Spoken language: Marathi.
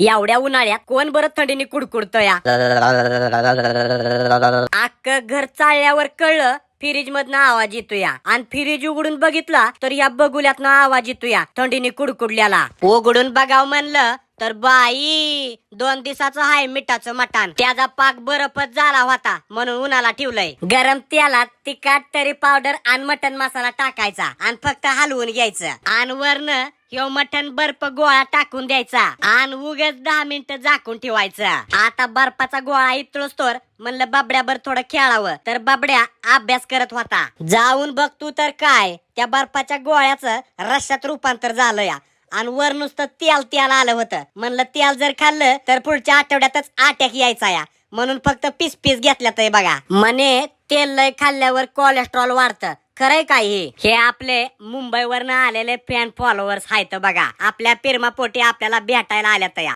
एवढ्या उन्हाळ्यात कोण बरं थंडीने कुडकुडत या? अख्ख घर चाळल्यावर कळलं फ्रीज मधनं आवाज येतोया. आणि फ्रीज उघडून बघितला तर या बगुल्यातनं आवाज येतोया थंडीने कुडकुडल्याला. उघडून बघाव म्हणलं तर बाई दोन दिवसाचं हाय मिठाचं मटण. त्याचा पाक बरफच झाला होता म्हणून उन्हाला ठेवलंय. गरम तेलात तिखट तरी पावडर आणि मटन मसाला टाकायचा आणि फक्त हलवून घ्यायचं. आणि वरनं ह्यो मटण बर्फ गोळा टाकून द्यायचा आणि उगेच दहा मिनिटं झाकून ठेवायचा. आता बर्फाचा गोळा इतळोच तर म्हणलं बाबड्यावर थोडं खेळावं. तर बाबड्या अभ्यास करत होता. जाऊन बघ तू तर काय त्या बर्फाच्या गोळ्याचं रश्यात रूपांतर झालं या आणि वर नुसतं तेल तेल आलं होतं. म्हणलं तेल जर खाल्लं तर पुढच्या आठवड्यातच अटॅक यायचा या म्हणून फक्त पीस पीस घेतल्या आहे बघा. म्हणे तेल लय खाल्ल्यावर कोलेस्ट्रॉल वाढतं. खरंय काय हे? हे आपले मुंबईवरनं आलेले फॅन फॉलोअर्स आहेत बघा. आपल्या पिरमापोटी आपल्याला भेटायला आल्यात या.